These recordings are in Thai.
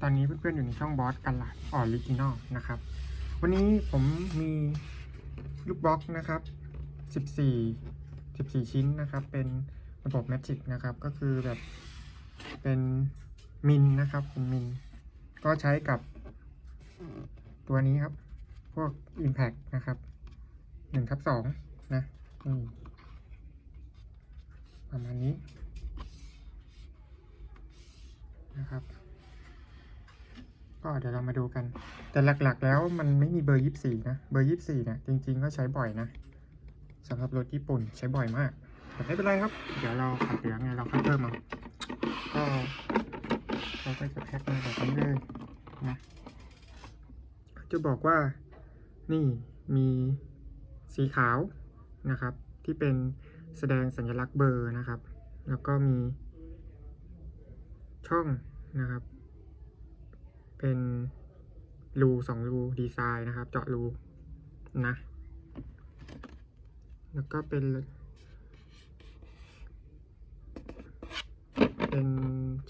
ตอนนี้เพื่อนๆอยู่ในช่องบอสกันลาดออริจินอลนะครับ วันนี้ผมมีลูกบล็อกนะครับ 14 14 ชิ้นนะครับ เป็นระบบแมจิกนะครับ ก็คือแบบเป็นมินนะครับเป็นมิน ก็ใช้กับตัวนี้ครับ พวก Impact นะครับ1ทับ2นะนี่ประมาณนี้นะครับ ก็เดี๋ยวเรามาดูกัน แต่หลักๆ แล้วมันไม่มีเบอร์24นะ เบอร์24เนี่ยจริง ๆ ก็ใช้บ่อยนะสำหรับรถญี่ปุ่นใช้บ่อยมาก แต่ไม่เป็นไรครับ เดี๋ยวเราขัดเหลืองไงเราค่อยเพิ่มเอาก็เราก็จะแพ็คมาแบบนี้เลยนะจะบอกว่านี่มีสีขาวนะครับ ที่เป็นแสดงสัญลักษณ์เบอร์นะครับ แล้วก็มีช่องนะครับ เป็นรูสองรูดีไซน์นะครับ เจาะรูนะ แล้วก็เป็น เป็น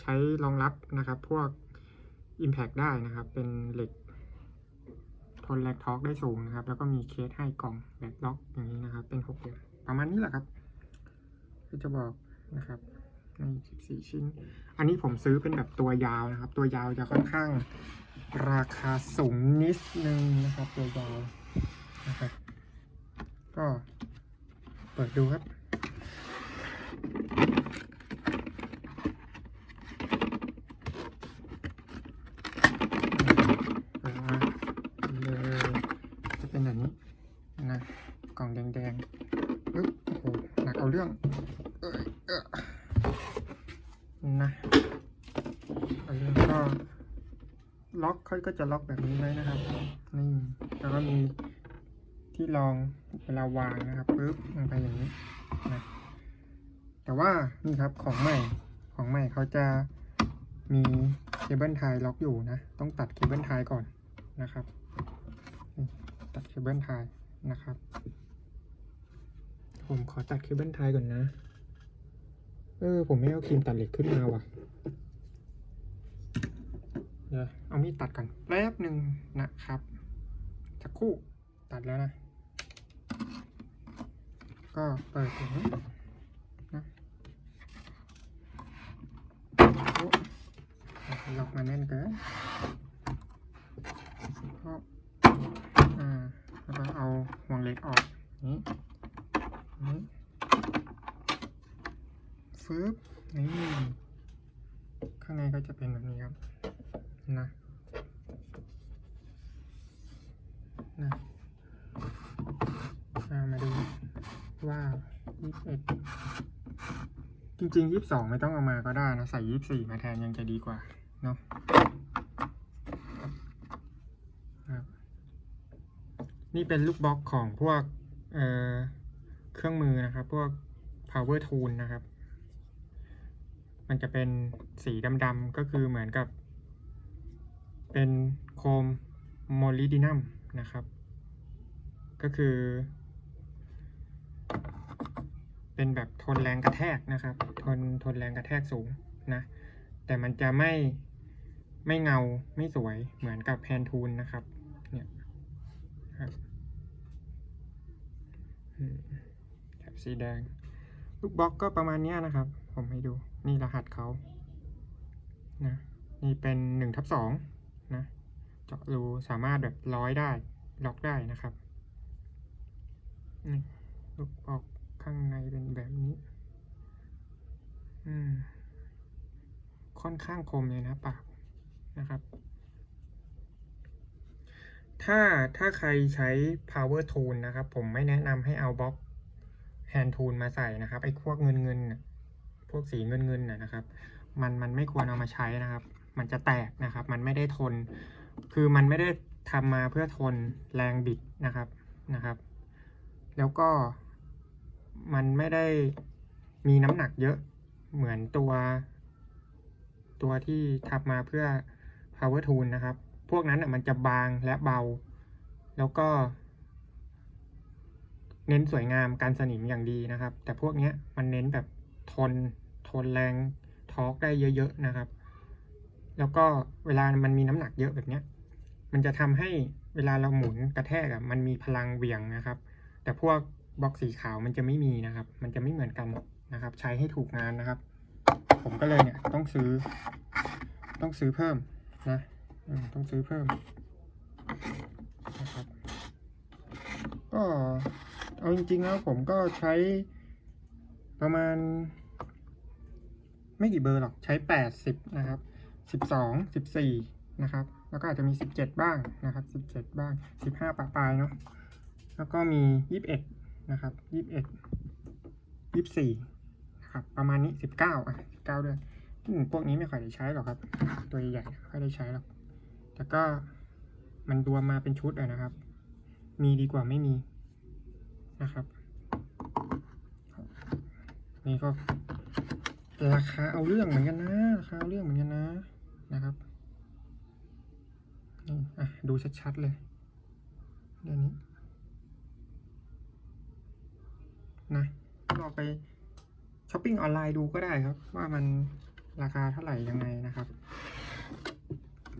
ใช้รองรับนะครับ พวก Impact ได้นะครับ เป็นเหล็กทนแรงทอร์กได้สูงนะครับ แล้วก็มีเคสให้กล่องแบบล็อกอย่างนี้นะครับ เป็นหกเหลี่ยมประมาณนี้แหละครับที่จะบอกนะครับ ใน14ชิ้น อันนี้ผมซื้อเป็นแบบตัวยาวนะครับ ตัวยาวจะค่อนข้างราคาสูงนิดนึงนะครับ ตัวยาวนะครับ ก็เปิดดูครับเลยจะเป็นแบบนี้นะ กล่องแดงๆปึ๊บโอ้โหหนักเอาเรื่องเอย นะอาเรื่องก็ล็อกเขาก็จะล็อกแบบนี้ไว้นะครับนี่แล้วก็มีที่รองเวลาวางนะครับปึ๊บลงไปอย่างนี้นะแต่ว่านี่ครับของใหม่ของใหม่เขาจะมีเคเบิลไทยล็อกอยู่นะ ต้องตัดเคเบิลไทยก่อนนะครับ ตัดเคเบิลไทยนะครับ ผมขอตัดเคเบิลไทยก่อนนะ เออ ผมไม่เอาครีมตัดเหล็กขึ้นมาว่ะเดี๋ยวเอามีดตัดก่อนแป๊บหนึ่งนะครับสักครู่ตัดแล้วนะ ก็เปิดอย่างนี้นะโอ้ล็อกมาแน่นเกินก็อ่าแล้วก็เอาห่วงเหล็กออกนี้นี้ ฟึบนี่ข้างในก็จะเป็นแบบนี้ครับนะนะมาดูว่ายี่สิบเอ็ดจริงๆยี่สิบสองไม่ต้องเอามาก็ได้นะ ใส่ยี่สิบสี่มาแทนยังจะดีกว่า เนาะนี่เป็นลูกบล็อกของพวกเเครื่องมือนะครับ พวก power tool นะครับ มันจะเป็นสีดำๆก็คือเหมือนกับ เป็นโคมโมลิดินัมนะครับ ก็คือ เป็นแบบทนแรงกระแทกนะครับ ทนทนแรงกระแทกสูงนะ แต่มันจะไม่ไม่เงาไม่สวยเหมือนกับแพนทูนนะครับ เนี่ยครับแถบสีแดง ลูกบล็อกก็ประมาณนี้นะครับ ผมให้ดู นี่รหัสเขานะนี่เป็นหนึ่งทับสองนะเจาะรูสามารถแบบร้อยได้ล็อกได้นะครับนี่ลูกบอกข้างในเป็นแบบนี้ อืม ค่อนข้างคมเลยนะปากนะครับ ถ้าถ้าใครใช้ power tool นะครับ ผมไม่แนะนำให้เอาบล็อก hand tool มาใส่นะครับ ไอ้พวกเงินเงินนะ พวกสีเงินเงินน่ะนะครับ มันมันไม่ควรเอามาใช้นะครับ มันจะแตกนะครับ มันไม่ได้ทน คือมันไม่ได้ทำมาเพื่อทนแรงบิดนะครับนะครับ แล้วก็มันไม่ได้มีน้ำหนักเยอะเหมือนตัว ตัวที่ทำมาเพื่อ power tool นะครับ พวกนั้นอะมันจะบางและเบา แล้วก็ เน้นสวยงามการสนิมอย่างดีนะครับ แต่พวกนี้มันเน้นแบบทน ทนแรงทอร์กได้เยอะๆนะครับ แล้วก็เวลามันมีน้ำหนักเยอะแบบเนี้ย มันจะทำให้เวลาเราหมุนกระแทกอะมันมีพลังเหวี่ยงนะครับ แต่พวกบล็อกสีขาวมันจะไม่มีนะครับ มันจะไม่เหมือนกันนะครับ ใช้ให้ถูกงานนะครับ ผมก็เลยเนี่ยต้องซื้อ ต้องซื้อเพิ่มนะต้องซื้อเพิ่มนะครับก็เอาจริงๆแล้วผมก็ใช้ประมาณ ไม่กี่เบอร์หรอก ใช้แปดสิบนะครับสิบสองสิบสี่นะครับ แล้วก็อาจจะมีสิบเจ็ดบ้างนะครับสิบเจ็ดบ้างสิบห้าปะปลายเนาะ แล้วก็มียี่สิบเอ็ดนะครับยี่สิบเอ็ดยี่สิบสี่ครับ ประมาณนี้สิบเก้าอะสิบเก้าด้วยอืมพวกนี้ไม่ค่อยได้ใช้หรอกครับ ตัวใหญ่ๆไม่ค่อยได้ใช้หรอก แต่ก็มันรวมมาเป็นชุดอะนะครับ มีดีกว่าไม่มีนะครับ นี่ก็ ราคาเอาเรื่องเหมือนกันนะราคาเอาเรื่องเหมือนกันนะนะครับนี่อะดูชัดๆเลยเดี๋ยวนี้นะลองไปช้อปปิ้งออนไลน์ดูก็ได้ครับ ว่ามันราคาเท่าไหร่ยังไงนะครับ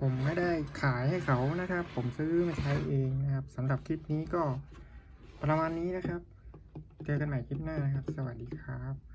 ผมไม่ได้ขายให้เขานะครับ ผมซื้อมาใช้เองนะครับสำหรับคลิปนี้ก็ประมาณนี้นะครับ เจอกันใหม่คลิปหน้านะครับ สวัสดีครับ